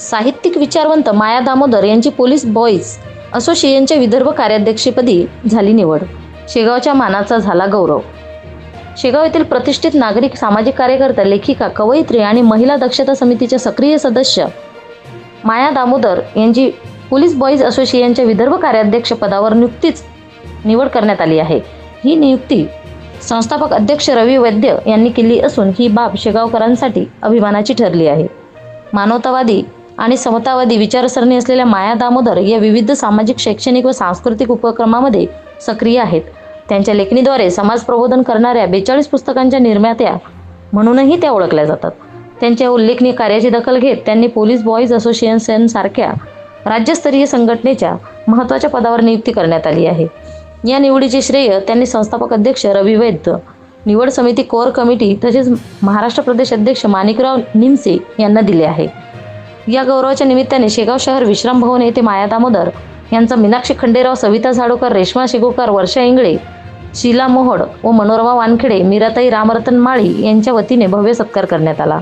साहित्यिक विचारवंत माया दामोदर यांची पोलीस बॉईज असोसिएशनच्या विदर्भ कार्याध्यक्षपदी झाली निवड. शेगावच्या मानाचा झाला गौरव. शेगाव येथील प्रतिष्ठित नागरिक सामाजिक कार्यकर्ता लेखिका कवयित्री आणि महिला दक्षता समितीच्या सक्रिय सदस्य माया दामोदर यांची पोलीस बॉईज असोसिएशनच्या विदर्भ कार्याध्यक्ष पदावर नुकतीच निवड करण्यात आली आहे. ही नियुक्ती संस्थापक अध्यक्ष रवी वैद्य यांनी केली असून ही बाब शेगावकरांसाठी अभिमानाची ठरली आहे. मानवतावादी आणि समतावादी विचारसरणी असलेल्या माया दामोदर या विविध सामाजिक शैक्षणिक व सांस्कृतिक उपक्रमामध्ये सक्रिय आहेत. त्यांच्या लेखणीद्वारे समाज प्रबोधन करणाऱ्या बेचाळीस पुस्तकांच्या निर्मात्या म्हणूनही त्या ओळखल्या जातात. त्यांच्या उल्लेखनीय कार्याची दखल घेत त्यांनी पोलीस बॉईज असोसिएशन सारख्या राज्यस्तरीय संघटनेच्या महत्त्वाच्या पदावर नियुक्ती करण्यात आली आहे. या निवडीचे श्रेय त्यांनी संस्थापक अध्यक्ष रवी वैद्य निवड समिती कोर कमिटी तसेच महाराष्ट्र प्रदेश अध्यक्ष माणिकराव निमसे यांना दिले आहे. या गौरवाच्या निमित्ताने शेगाव शहर विश्राम भवन येथे माया दामोदर यांचा मीनाक्षी खंडेराव सविता झाडोकर रेश्मा शेगोकर वर्षा इंगळे शीला मोहड व मनोरमा वानखेडे मीराताई रामरतन माळी यांच्या वतीने भव्य सत्कार करण्यात आला.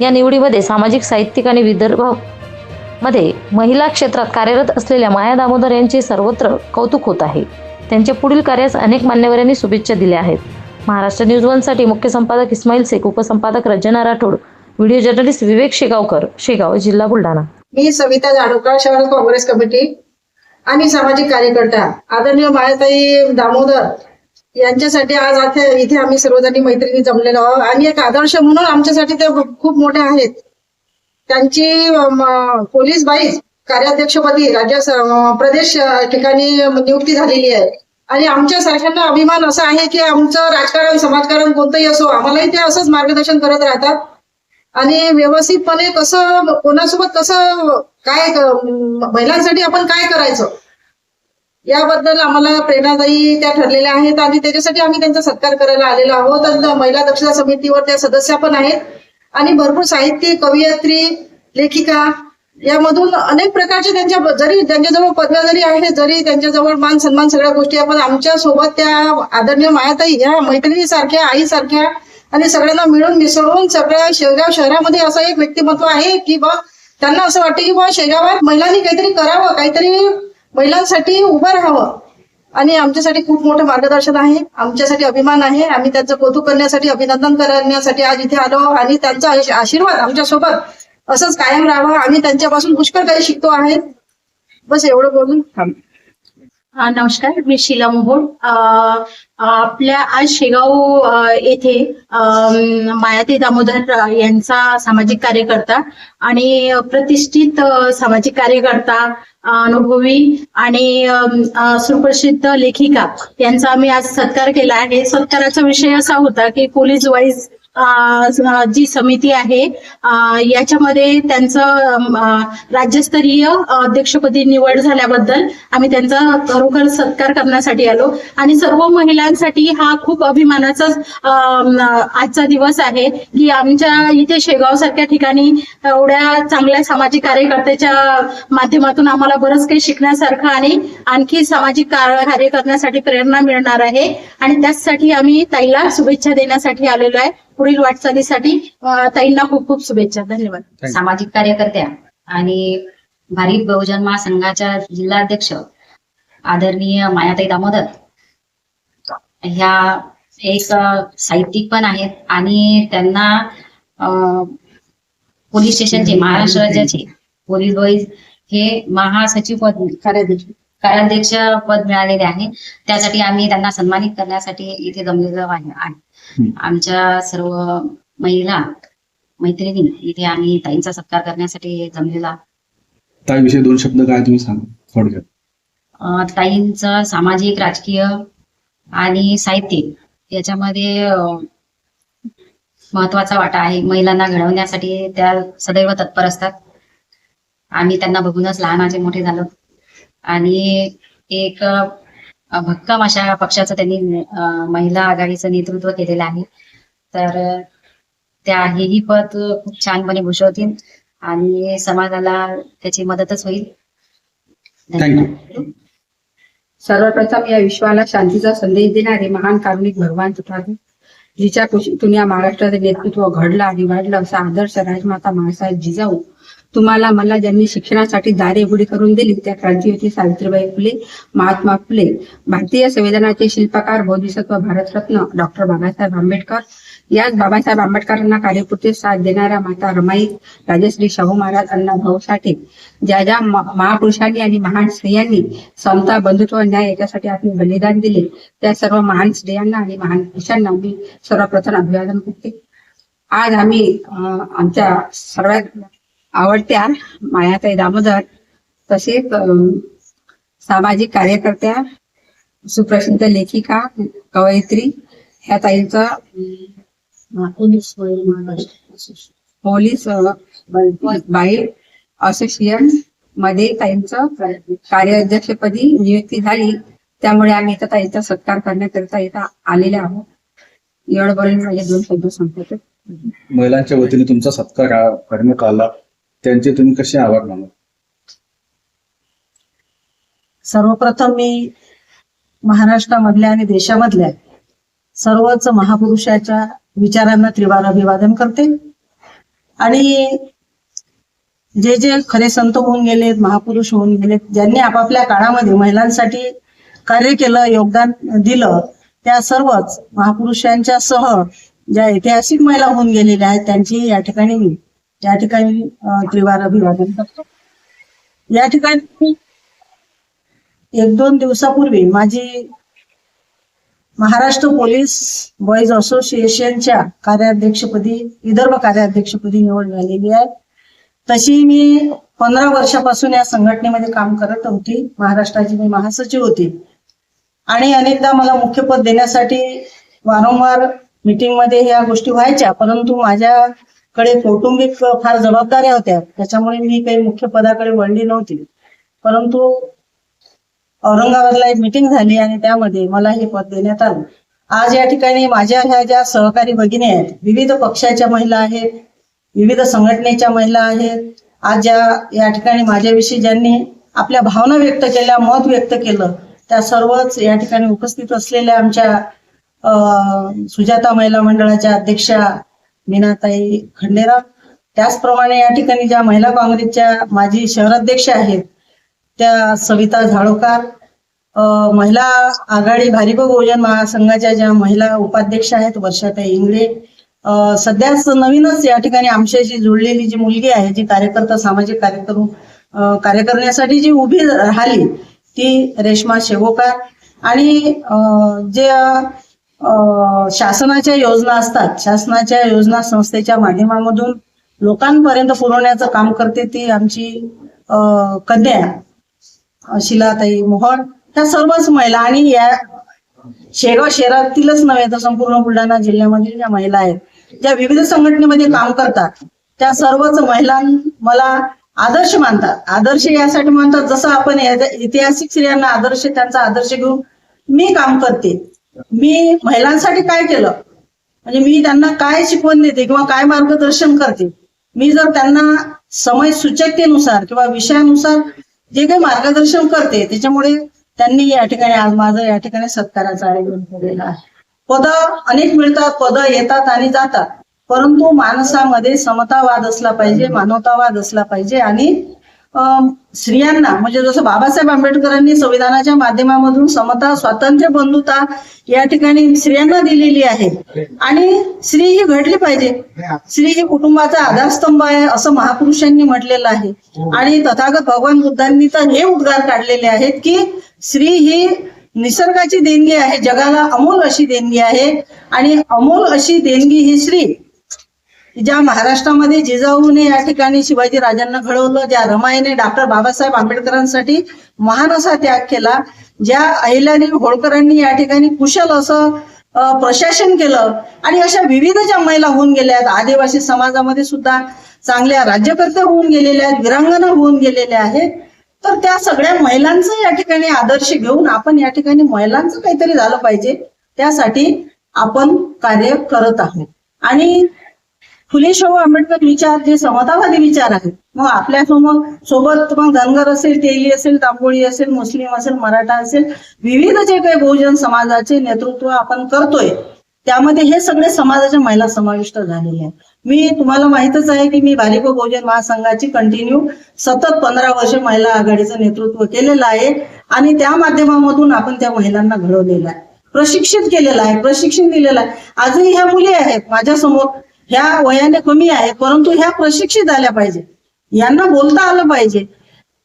या निवडीमध्ये सामाजिक साहित्यिक आणि विदर्भमध्ये महिला क्षेत्रात कार्यरत असलेल्या माया दामोदर यांचे सर्वत्र कौतुक होत आहे. त्यांच्या पुढील कार्यास अनेक मान्यवरांनी शुभेच्छा दिल्या आहेत. महाराष्ट्र न्यूज वनसाठी मुख्य संपादक इस्माईल शेख उपसंपादक रजना राठोड व्हिडिओ जर्नलिस्ट विवेक शेगावकर शेगाव जिल्हा बुलढाणा. मी सविता जाडोकर शहर काँग्रेस कमिटी आणि सामाजिक कार्यकर्ता आदरणीय मायाताई दामोदर यांच्यासाठी आज आता इथे आम्ही सर्वजणी मैत्रिणी जमलेलो आहोत. आणि एक आदर्श म्हणून आमच्यासाठी ते खूप मोठे आहेत. त्यांची पोलीस बाई कार्याध्यक्षपदी राज्य प्रदेश ठिकाणी नियुक्ती झालेली आहे. आणि आमच्या सारख्यांना अभिमान असा आहे की आमचं राजकारण समाजकारण कोणतंही असो आम्हालाही ते असंच मार्गदर्शन करत राहतात. आणि व्यवस्थितपणे कसं कोणासोबत कसं काय महिलांसाठी आपण काय करायचं? याबद्दल आम्हाला प्रेरणादायी त्या ठरलेल्या आहेत आणि त्याच्यासाठी आम्ही त्यांचा सत्कार करायला आलेलो आहोत. आणि महिला दक्षता समितीवर त्या सदस्या पण आहेत. आणि भरपूर साहित्य कवयित्री लेखिका यामधून अनेक प्रकारचे त्यांच्या जरी त्यांच्याजवळ पदव्या जरी आहे जरी त्यांच्याजवळ मान सन्मान सगळ्या गोष्टी आपण पण आमच्यासोबत त्या आदरणीय मायाताई या मैत्रिणीसारख्या आईसारख्या आई सारख्या आणि सगळ्यांना मिळून मिसळून सगळ्या शेगाव शहरामध्ये असं एक व्यक्तिमत्व आहे की बा त्यांना असं वाटतं की बा शेगावात महिलांनी काहीतरी करावं काहीतरी महिलांसाठी उभं राहावं. आणि आमच्यासाठी खूप मोठं मार्गदर्शन आहे आमच्यासाठी अभिमान आहे आम्ही त्यांचं कौतुक करण्यासाठी अभिनंदन करण्यासाठी आज इथे आलो आणि त्यांचा आशीर्वाद आमच्यासोबत असंच कायम राहावं. आम्ही त्यांच्यापासून पुष्कळ काही शिकतो आहेत. बस एवढं बोलून थांब. नमस्कार. मी शीला मोहोड आपल्या आज शेगाव येथे मायाती दामोदर यांचा सामाजिक कार्यकर्ता आणि प्रतिष्ठित सामाजिक कार्यकर्ता अनुभवी आणि सुप्रसिद्ध लेखिका यांचा आम्ही आज सत्कार केला आहे. सत्काराचा विषय असा होता की पोलीस वाईज जी समिती आहे याच्यामध्ये त्यांचं राज्यस्तरीय अध्यक्षपदी निवड झाल्याबद्दल आम्ही त्यांचा खरोखर सत्कार करण्यासाठी आलो. आणि सर्व महिलांसाठी हा खूप अभिमानाचा आजचा दिवस आहे की आमच्या इथे शेगाव सारख्या ठिकाणी एवढ्या चांगल्या सामाजिक कार्यकर्त्याच्या माध्यमातून आम्हाला बरंच काही शिकण्यासारखं आणि आणखी सामाजिक कार्य करण्यासाठी प्रेरणा मिळणार आहे. आणि त्याचसाठी आम्ही ताईला शुभेच्छा देण्यासाठी आलेलो आहे. पुढील वाटचालीसाठी ताईंना खूप खूप शुभेच्छा. धन्यवाद. सामाजिक कार्यकर्त्या आणि भारिप बहुजन महासंघाच्या जिल्हाध्यक्ष आदरणीय मायाताई दामोदर ह्या एक साहित्यिक पण आहेत आणि त्यांना अ, पोलीस स्टेशनचे महाराष्ट्र राज्याचे पोलीस बॉईज हे महासचिव पद कार्याध्यक्ष पद मिळालेले आहे. त्यासाठी आम्ही त्यांना सन्मानित करण्यासाठी इथे जमलेलो आहे. आमच्या सर्व महिला मैत्रिणी इथे आम्ही ताईंचा सत्कार करण्यासाठी जमलेला. त्याविषयी दोन शब्द काय तुम्ही सांगा थोडक्यात. ताईंचं सामाजिक राजकीय आणि साहित्यिक याच्यामध्ये महत्त्वाचा वाटा आहे. महिलांना घडवण्यासाठी त्या सदैव तत्पर असतात. आम्ही त्यांना बघूनच लहानाचे मोठे झालो. आणि एक भक्कम अशा पक्षाचं त्यांनी महिला आघाडीचं नेतृत्व केलेलं आहे. तर त्या हेही पद खूप छानपणे भूषवतील आणि समाजाला त्याची मदतच होईल. थँक्यू सर्वप्रथम या विश्वाला शांतीचा संदेश देणारे महान कारुणिक भगवान तथागत जिच्या कुशीतून या महाराष्ट्राचं नेतृत्व घडलं आणि वाढलं असा आदर्श राजमाता मासाहेब जिजाऊ तुम्हाला मला ज्यांनी शिक्षणासाठी दारे उघडी करून दिली त्या क्रांतीवती सावित्रीबाई फुले महात्मा फुले भारतीय संविधानाचे शिल्पकार बोधिसत्व भारतरत्न डॉक्टर बाबासाहेब आंबेडकर. याच बाबासाहेब आंबेडकरांना कार्यपूर्ती साथ देणाऱ्या माता रमाई राजश्री शाहू महाराज अण्णा भाऊ साठे ज्या ज्या महापुरुषांनी आणि महान स्त्रियांनी समता बंधुत्व न्याय याच्यासाठी आपले बलिदान दिले त्या सर्व महान स्त्रियांना आणि महान पुरुषांना मी सर्वप्रथम अभिवादन करते. आज आम्ही अं, आमच्या सर्वात आवडत्या मायाताई दामोदर तसेच सामाजिक कार्यकर्त्या सुप्रसिद्ध लेखिका कवयित्री ह्या ताईंचं पोलीस बाई असोसिएशनमध्ये ताईंचं कार्याध्यक्षपदी नियुक्ती झाली. त्यामुळे आम्ही इथं ताईंचा सत्कार करण्याकरिता इथं आलेले आहोत. एवढं बोलून माझे दोन शब्द संपवते. महिलांच्या वतीने तुमचा सत्कार करण्यात आला. त्यांचे तुम्ही कसे आभार मानला सर्वप्रथम मी महाराष्ट्रामधल्या आणि देशामधल्या सर्वच महापुरुषाच्या विचारांना त्रिवार अभिवादन करते. आणि जे जे खरे संत होऊन गेलेत महापुरुष होऊन गेलेत ज्यांनी आपापल्या काळामध्ये महिलांसाठी कार्य केलं योगदान दिलं त्या सर्वच महापुरुषांच्या सह ज्या ऐतिहासिक महिला होऊन गेलेल्या आहेत त्यांची या ठिकाणी मी या ठिकाणी त्रिवार अभिवादन करतो. या ठिकाणी एक दोन दिवसापूर्वी माझी महाराष्ट्र पोलीस बॉईज असोसिएशनच्या कार्याध्यक्षपदी विदर्भ कार्याध्यक्षपदी निवड झालेली आहे. तशी मी पंधरा वर्षापासून या संघटनेमध्ये काम करत होती. महाराष्ट्राची मी महासचिव होती. आणि अनेकदा मला मुख्य पद देण्यासाठी वारंवार मीटिंगमध्ये ह्या गोष्टी व्हायच्या परंतु माझ्या कडे कौटुंबिक फार जबाबदाऱ्या होत्या. त्याच्यामुळे मी काही मुख्य पदाकडे वळली नव्हती. परंतु औरंगाबादला एक मिटिंग झाली आणि त्यामध्ये मला हे पद देण्यात आलं. आज या ठिकाणी माझ्या ह्या ज्या सहकारी भगिनी आहेत विविध पक्षाच्या महिला आहेत विविध संघटनेच्या महिला आहेत आज ज्या या ठिकाणी माझ्याविषयी ज्यांनी आपल्या भावना व्यक्त केल्या मत व्यक्त केलं त्या सर्वच या ठिकाणी उपस्थित असलेल्या आमच्या सुजाता महिला मंडळाच्या अध्यक्षा मीनाताई खंडेराव. त्याचप्रमाणे या ठिकाणी ज्या महिला काँग्रेसच्या माजी शहराध्यक्ष आहेत त्या सविता झाडोकार महिला आघाडी भारिप बहुजन महासंघाच्या ज्या महिला उपाध्यक्ष आहेत वर्षाताई इंगळे. सध्या सध्याच नवीनच या ठिकाणी आमच्याशी जुळलेली जी मुलगी आहे जी कार्यकर्ता सामाजिक कार्य करून कार्य करण्यासाठी जी उभी राहिली ती रेश्मा शेवोकार. आणि जे शासनाच्या योजना असतात. शासनाच्या योजना संस्थेच्या माध्यमामधून लोकांपर्यंत पुरवण्याचं काम करते ती आमची कन्या शिलाताई मोहन. त्या सर्वच महिला आणि या शेगाव शहरातीलच नव्हे तर संपूर्ण बुलढाणा जिल्ह्यामधील ज्या महिला आहेत ज्या विविध संघटनेमध्ये काम करतात त्या सर्वच महिला मला आदर्श मानतात. आदर्श यासाठी मानतात. जसं आपण ऐतिहासिक स्त्रियांना आदर्श त्यांचा आदर्श घेऊन मी काम करते. मी महिलांसाठी काय केलं? म्हणजे मी त्यांना काय शिकवण देते किंवा काय मार्गदर्शन करते? मी जर त्यांना समय सूचकतेनुसार किंवा विषयानुसार जे काही मार्गदर्शन करते त्याच्यामुळे त्यांनी या ठिकाणी आज माझं या ठिकाणी सत्काराचं आयोजन केलेलं आहे. पद अनेक मिळतात पद येतात आणि जातात. परंतु माणसामध्ये समतावाद असला पाहिजे मानवतावाद असला पाहिजे आणि स्त्रियांना म्हणजे जसं बाबासाहेब आंबेडकरांनी संविधानाच्या माध्यमामधून समता स्वातंत्र्य बंधुता या ठिकाणी स्त्रियांना दिलेली आहे. आणि स्त्री ही घडली पाहिजे. स्त्री ही कुटुंबाचा आधारस्तंभ आहे असं महापुरुषांनी म्हटलेलं आहे. आणि तथागत भगवान बुद्धांनी तर हे उद्गार काढलेले आहेत की स्त्री ही निसर्गाची देणगी आहे जगाला अमोल अशी देणगी आहे. आणि अमोल अशी देणगी ही स्त्री ज्या महाराष्ट्रामध्ये जिजाऊने या ठिकाणी शिवाजी राजांना घडवलं ज्या रमाईने डॉक्टर बाबासाहेब आंबेडकरांसाठी महान असा त्याग केला ज्या अहिल्याने होळकरांनी या ठिकाणी कुशल असं प्रशासन केलं आणि अशा विविध ज्या महिला होऊन गेल्या आहेत आदिवासी समाजामध्ये सुद्धा चांगल्या राज्यकर्त्या होऊन गेलेल्या आहेत विरांगणा होऊन गेलेल्या आहेत तर त्या सगळ्या महिलांचं या ठिकाणी आदर्श घेऊन आपण या ठिकाणी महिलांचं काहीतरी झालं पाहिजे त्यासाठी आपण कार्य करत आहोत. आणि फुले शाहू आंबेडकर विचार जे समतावादी विचार आहेत मग आपल्यासमोर सोबत मग धनगर असेल तेली असेल तांबोळी असेल मुस्लिम असेल मराठा असेल विविध जे काही बहुजन समाजाचे नेतृत्व आपण करतोय त्यामध्ये हे सगळे समाजाच्या महिला समाविष्ट झालेले आहेत. मी तुम्हाला माहितच आहे की मी भारिप बहुजन महासंघाची कंटिन्यू सतत पंधरा वर्ष महिला आघाडीचं नेतृत्व केलेलं आहे आणि त्या माध्यमामधून आपण त्या महिलांना घडवलेलं आहे. प्रशिक्षित केलेलं आहे प्रशिक्षण दिलेलं आहे. आजही ह्या मुली आहेत माझ्यासमोर. ह्या वयाने कमी आहेत परंतु ह्या प्रशिक्षित आल्या पाहिजे. यांना बोलता आलं पाहिजे.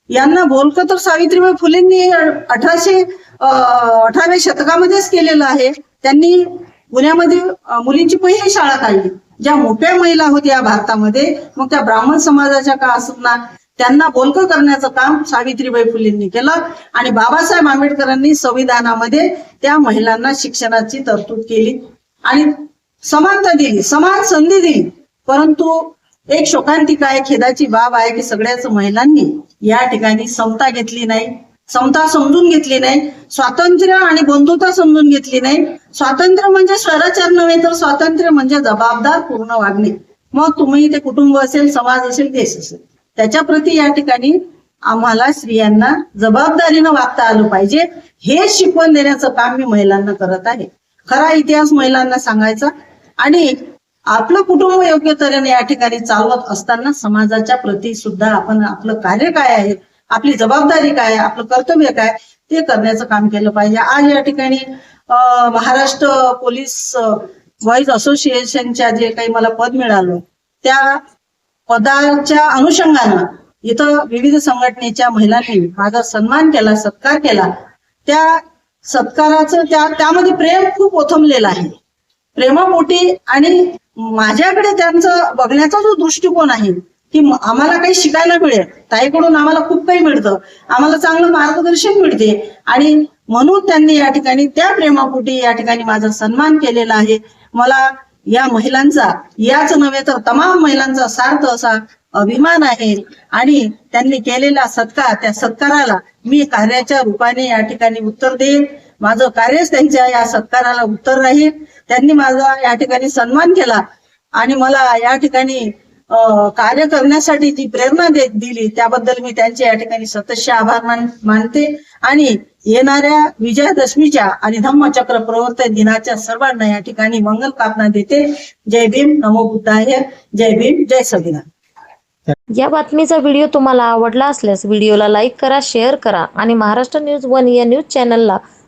यांना बोलकं तर सावित्रीबाई फुलेंनी अठराशे अठराव्या शतकामध्येच केलेलं आहे. त्यांनी पुण्यामध्ये मुलींची पहिली शाळा काढली. ज्या मोठ्या महिला होत्या भारतामध्ये मग त्या ब्राह्मण समाजाच्या का असत ना त्यांना बोलकं करण्याचं काम सावित्रीबाई फुलेंनी केलं आणि बाबासाहेब आंबेडकरांनी संविधानामध्ये त्या महिलांना शिक्षणाची तरतूद केली. आणि समानता दिली समान संधी दिली. परंतु एक शोकांतिका आहे खेदाची बाब आहे की सगळ्याच महिलांनी या ठिकाणी समता घेतली नाही. समता समजून घेतली नाही. स्वातंत्र्य आणि बंधुता समजून घेतली नाही. स्वातंत्र्य म्हणजे स्वराचार नव्हे तर स्वातंत्र्य म्हणजे जबाबदार पूर्ण वागणे. मग तुम्ही ते कुटुंब असेल समाज असेल देश असेल त्याच्या प्रती या ठिकाणी आम्हाला स्त्रियांना जबाबदारीनं वागता आलं पाहिजे. हे शिकवण देण्याचं काम मी महिलांना करत आहे. खरा इतिहास महिलांना सांगायचा. आणि आपलं कुटुंब योग्य तऱ्हेने या ठिकाणी चालवत असताना समाजाच्या प्रती सुद्धा आपण आपलं कार्य काय आहे आपली जबाबदारी काय आहे आपलं कर्तव्य काय ते करण्याचं काम केलं पाहिजे. आज या ठिकाणी महाराष्ट्र पोलीस व्हॉइस असोसिएशनच्या जे काही मला पद मिळालं त्या पदाच्या अनुषंगानं इथं विविध संघटनेच्या महिलांनी माझा सन्मान केला सत्कार केला. त्या सत्काराचं त्या त्यामध्ये प्रेम खूप ओथंबलेलं आहे. प्रेमापोटी आणि माझ्याकडे त्यांचं बघण्याचा जो दृष्टिकोन आहे की आम्हाला काही शिकायला मिळेल ताईकडून आम्हाला खूप काही मिळतं. आम्हाला चांगलं मार्गदर्शन मिळते. आणि म्हणून त्यांनी या ठिकाणी त्या प्रेमापोटी या ठिकाणी माझा सन्मान केलेला आहे. मला या महिलांचा याच नव्हे तर तमाम महिलांचा सार्थ असा अभिमान आहे. आणि त्यांनी केलेला सत्कार त्या सत्काराला मी कार्याच्या रूपाने या ठिकाणी उत्तर देईन. माझं कार्यच त्यांच्या या सत्काराला उत्तर राहील त्यांनी माझा या ठिकाणी सन्मान केला. आणि मला या ठिकाणी कार्य करण्यासाठी जी प्रेरणा दे दिली त्याबद्दल मी त्यांचे या ठिकाणी सतस्य आभार मान मानते. आणि येणाऱ्या विजयादशमीच्या आणि धम्मचक्र प्रवर्तन दिनाच्या सर्वांना या ठिकाणी मंगल कामना देते. जय भीम नमो बुद्धाय. जय भीम जय सविना या बातमीचा व्हिडिओ तुम्हाला आवडला असल्यास व्हिडिओला लाईक करा शेअर करा आणि महाराष्ट्र न्यूज वन या न्यूज चॅनलला